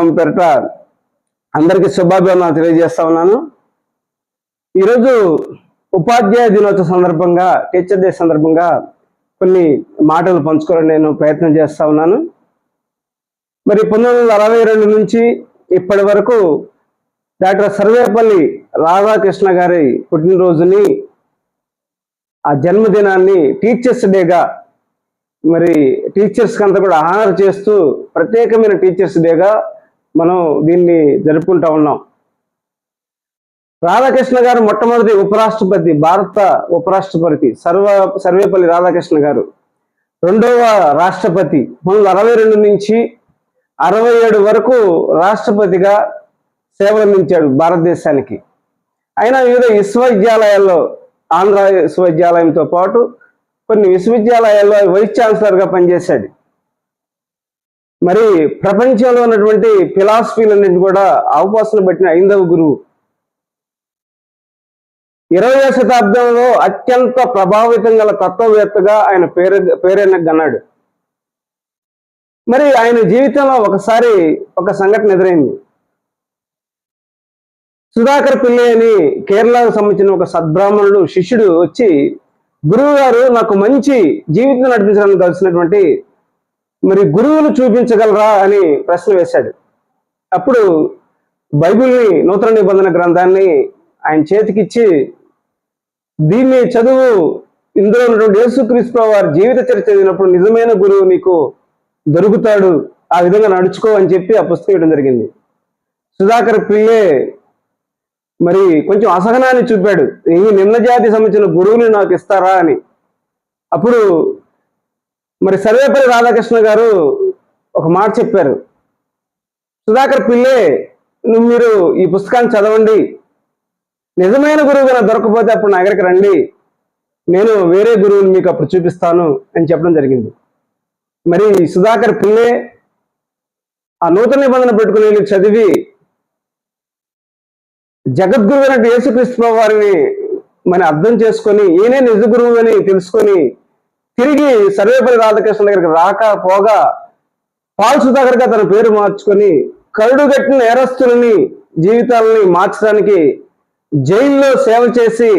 పేరట అందరికీ శుభాభివందనాలు తెలియజేస్తా ఉన్నాను. ఈరోజు ఉపాధ్యాయ దినోత్సవ సందర్భంగా టీచర్ డే సందర్భంగా కొన్ని మాటలు పంచుకోవడం నేను ప్రయత్నం చేస్తా ఉన్నాను. మరి పంతొమ్మిది వందల అరవై రెండు నుంచి ఇప్పటి వరకు డాక్టర్ సర్వేపల్లి రాధాకృష్ణ గారి పుట్టినరోజుని ఆ జన్మదినాన్ని టీచర్స్ డేగా మరి టీచర్స్ అంతా కూడా ఆనర్ చేస్తూ ప్రత్యేకమైన టీచర్స్ డేగా మనం దీన్ని జరుపుకుంటా ఉన్నాం. రాధాకృష్ణ గారు మొట్టమొదటి ఉపరాష్ట్రపతి భారత ఉపరాష్ట్రపతి సర్వ సర్వేపల్లి రాధాకృష్ణ గారు. రెండవ రాష్ట్రపతి పంతొమ్మిది అరవై రెండు నుంచి అరవై ఏడు వరకు రాష్ట్రపతిగా సేవలందించాడు భారతదేశానికి. అయినా వివిధ విశ్వవిద్యాలయాల్లో ఆంధ్ర విశ్వవిద్యాలయంతో పాటు కొన్ని విశ్వవిద్యాలయాల్లో వైస్ ఛాన్సలర్గా పనిచేశాడు. మరి ప్రపంచంలో ఉన్నటువంటి ఫిలాసఫీలన్నింటినీ కూడా అవకాశం పెట్టిన ఐదవ గురువు. ఇరవయో శతాబ్దంలో అత్యంత ప్రభావితం గల తత్వవేత్తగా ఆయన పేరు పేరెన్నగన్నాడు మరి ఆయన జీవితంలో ఒకసారి ఒక సంఘటన ఎదురైంది. సుధాకర్ పిల్లి అని కేరళకు సంబంధించిన ఒక సద్బ్రాహ్మణుడు శిష్యుడు వచ్చి గురువు గారు నాకు మంచి జీవితం నడిపించడానికి కలిసినటువంటి మరి గురువులు చూపించగలరా అని ప్రశ్న వేశాడు. అప్పుడు బైబిల్ని నూతన నిబంధన గ్రంథాన్ని ఆయన చేతికిచ్చి దీన్ని చదువు. ఇందులో ఉన్నటువంటి యేసుక్రీస్తు వారి జీవిత చరిత్ర చదివినప్పుడు నిజమైన గురువు నీకు దొరుకుతాడు. ఆ విధంగా నడుచుకో అని చెప్పి ఆ పుస్తకం ఇవ్వడం జరిగింది. సుధాకర్ పిల్లే మరి కొంచెం అసహనాన్ని చూపాడు. ఈ నిమ్నజాతి సంబంధించిన గురువుని నాకు ఇస్తారా? అని. అప్పుడు మరి సర్వేపల్లి రాధాకృష్ణ గారు ఒక మాట చెప్పారు. సుధాకర్ పిల్లే నువ్వు మీరు ఈ పుస్తకాన్ని చదవండి. నిజమైన గురువు కనుక దొరకపోతే అప్పుడు నా దగ్గరికి రండి. నేను వేరే గురువుని మీకు అప్పుడు చూపిస్తాను అని చెప్పడం జరిగింది. మరి సుధాకర్ పిల్లే ఆ నూతన నిబంధన పెట్టుకుని చదివి జగద్గురు అయినట్టు యేసుక్రీస్తు వారిని మరి అర్థం చేసుకొని ఈయనే నిజ గురువు అని తెలుసుకొని తిరిగి సర్వేపల్లి రాధాకృష్ణ దగ్గరికి రాక పోగా పాల్ సుధాకర్గా తన పేరు మార్చుకొని కరుడుగట్టిన నేరస్తులని జీవితాలని మార్చడానికి జైల్లో సేవ చేసి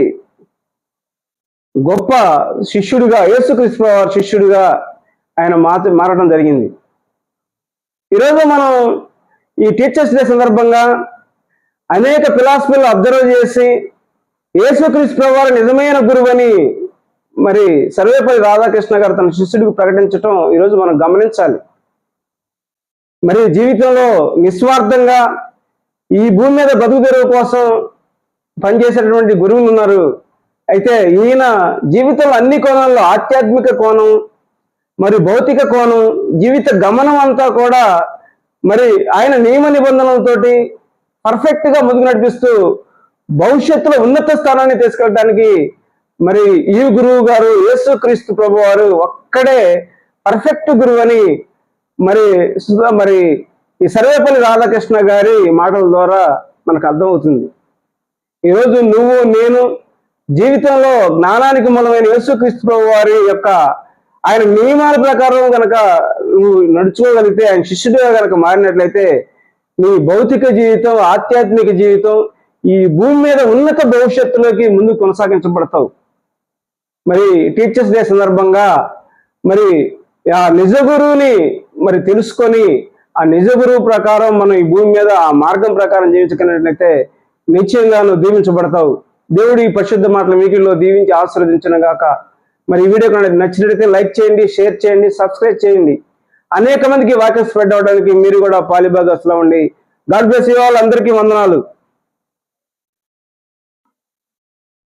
గొప్ప శిష్యుడిగా యేసుక్రీస్తు వారి శిష్యుడిగా ఆయన మాత మారడం జరిగింది. ఈరోజు మనం ఈ టీచర్స్ డే సందర్భంగా అనేక ఫిలాసఫీలు అబ్జర్వ్ చేసి యేసుక్రీస్తు వారు నిజమైన గురువని మరి సర్వేపల్లి రాధాకృష్ణ గారు తన శిష్యుడికి ప్రకటించటం ఈరోజు మనం గమనించాలి. మరి జీవితంలో నిస్వార్థంగా ఈ భూమి మీద బతుకు తెరువు కోసం పనిచేసేటటువంటి గురువులు ఉన్నారు. అయితే ఈయన జీవితంలో అన్ని కోణాల్లో ఆధ్యాత్మిక కోణం మరి భౌతిక కోణం జీవిత గమనం అంతా కూడా మరి ఆయన నియమ నిబంధనలతోటి పర్ఫెక్ట్గా ముందుకు నడిపిస్తూ భవిష్యత్తులో ఉన్నత స్థానాన్ని తీసుకెళ్ళడానికి మరి ఈ గురువు గారు యేసు క్రీస్తు ప్రభు వారు ఒక్కడే పర్ఫెక్ట్ గురువు అని మరి మరి ఈ సర్వేపల్లి రాధాకృష్ణ గారి మాటల ద్వారా మనకు అర్థమవుతుంది. ఈరోజు నువ్వు నేను జీవితంలో జ్ఞానానికి మూలమైన యేసుక్రీస్తు ప్రభు వారి యొక్క ఆయన నియమాల ప్రకారం కనుక నువ్వు నడుచుకోగలిగితే ఆయన శిష్యుడిగా గనక మారినట్లయితే నీ భౌతిక జీవితం ఆధ్యాత్మిక జీవితం ఈ భూమి మీద ఉన్నత భవిష్యత్తులోకి ముందు కొనసాగించబడతావు. మరి టీచర్స్ డే సందర్భంగా మరి ఆ నిజ గురువుని మరి తెలుసుకొని ఆ నిజ గురువు ప్రకారం మనం ఈ భూమి మీద ఆ మార్గం ప్రకారం జీవించగలిగినట్లయితే నిశ్చయంగా నువ్వు దీవించబడతావు. దేవుడు ఈ పరిశుద్ధ మాటల మీకిల్లో దీవించి ఆశీర్వదించిన గాక మరి ఈ వీడియో కనుక నచ్చినట్లయితే లైక్ చేయండి షేర్ చేయండి సబ్స్క్రైబ్ చేయండి. అనేక మందికి వాక్యం స్ప్రెడ్ అవడానికి మీరు కూడా పాలిభాగస్లో ఉండి. గాడ్ బ్లెస్ యూ అందరికీ వందనాలు.